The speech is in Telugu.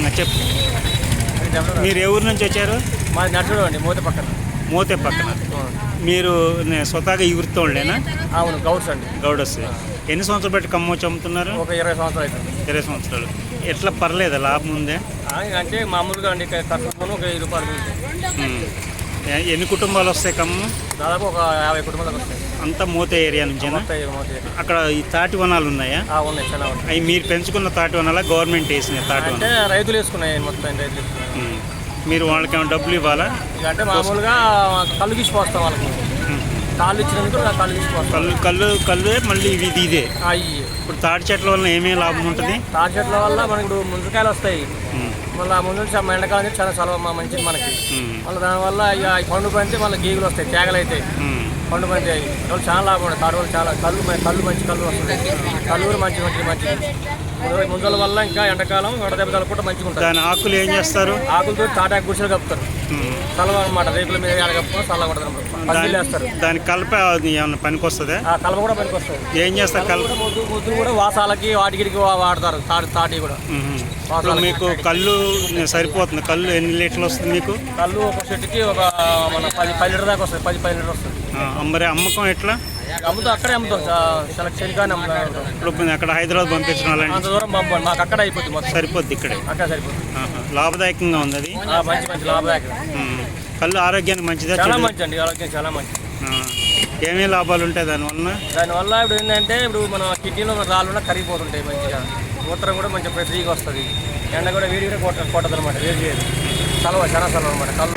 చెప్పు. మీరు ఏ ఊరు నుంచి వచ్చారు? మాది నడుచుడు అండి మూత పక్కన. మోతే పక్కన. మీరు స్వతహాగా ఈ వృత్తి వాళ్ళేనా? అవును గౌడ్స్ అండి. గౌడస్. ఎన్ని సంవత్సరాలు బట్టి కమ్మొచ్చి అమ్ముతున్నారు? ఒక ఇరవై సంవత్సరాలు అవుతుంది. ఇరవై సంవత్సరాలు. ఎట్లా పర్లేదా లాభం ఉందే? అంటే మామూలుగా అండి ఒక వెయ్యి రూపాయలు ఎన్ని కుటుంబాలు వస్తాయి ఖమ్మం దాదాపు ఒక యాభై కుటుంబాలకు వస్తాయి. అంతా మోతే ఏరియా మొత్తం అక్కడ ఈ తాటి వనాలు ఉన్నాయా? ఆ, ఉన్నాయి చాలా అవి మీరు పెంచుకున్న తాటి వనాలా? గవర్నమెంట్ వేసిన తాటి అంటే రైతులు వేసుకున్నాయి మొత్తం రైతులు. మీరు వాళ్ళకి ఏమైనా డబ్బులు ఇవ్వాలా? అంటే మామూలుగా కళ్ళు గీసి పోస్తాం వాళ్ళకి. కాళ్ళు ఇచ్చినందుకు నా కళ్ళు పోస్తాం కళ్ళు కళ్ళు కళ్ళు మళ్ళీ ఇవి ఇది. ఇదే అవి ఇప్పుడు తాటి చెట్ల వల్ల ఏమేమి లాభం ఉంటుంది? తాటి చెట్ల వల్ల మనకి ఇప్పుడు ముంజకాయలు వస్తాయి. మళ్ళీ ముందు ఎండకాలం చాలా చాలా మా- మంచిది మనకి. మళ్ళీ దానివల్ల ఇక ఈ పండు పండితే మళ్ళీ గీగులు వస్తాయి తేగలు అవుతాయి. పండు పండి వాళ్ళు చాలా లాభం ఉంటుంది తాడు వాళ్ళు చాలా కళ్ళు కళ్ళు మంచి కళ్ళు వస్తుంది కళ్ళు మంచి మంచి మంచిది. ముందు- ముందల వల్ల ఇంకా ఎండాకాలం వడదెబ్బ తలకుండా మంచిగా ఉంటుంది దాని ఆకులు ఏం చేస్తారు? ఆకులతో తాటాకు గుడిసెలు కప్పుతారు. చల్లవ అనమాట రేకుల మీద ఆడ కప్పుకొని అనమాట పసిలు వేస్తారు. దాని కలప ఏమన్నా పనికి వస్తుందా ఆ కలవ కూడా పనికి వస్తుంది ఏం చేస్తారు కలప? ముద్దు ముద్దు కూడా వాసాలకి వాటికి వాడతారు. తాటి తాటి కూడా. మీకు కళ్ళు సరిపోతుంది. కళ్ళు ఎన్ని లీటర్లు వస్తుంది మీకు? కళ్ళు ఒక చెట్టుకి ఒక మన పది పది లీటర్ దాకా వస్తుంది పది పది లీటర్ వస్తుంది ఆ, మరి అమ్మకం ఎట్లా? అమ్ముతాం అక్కడే అమ్ముతాం. సెలక్షన్ కానీ అమ్ముతాం ఇప్పుడు అక్కడ హైదరాబాద్ పంపించిన అంత దూరం పంపండి మాకు అక్కడ అయిపోతుంది మొత్తం. సరిపోద్ది ఇక్కడే. అక్కడ సరిపోతుంది ఆహా. లాభదాయకంగా ఉంది అది? ఆ, మంచి మంచి లాభదాయకం ఉమ్. కళ్ళు ఆరోగ్యానికి మంచిదా చాలా మంచి అండి ఆరోగ్యం చాలా మంచి. ఏమేమి లాభాలు ఉంటాయి దానివల్ల దానివల్ల ఇప్పుడు ఏంటంటే ఇప్పుడు మన కిడ్నీలో రాళ్ళు కూడా కరిగిపోతుంటాయి మంచిగా. మూత్రం కూడా మంచిగా ఫ్రీగా వస్తుంది. ఎండ కూడా వేడి కూడా కొట్ట కొట్టదు అనమాట వేడి. చేయదు చలవ చాలా చలవ అనమాట కళ్ళు.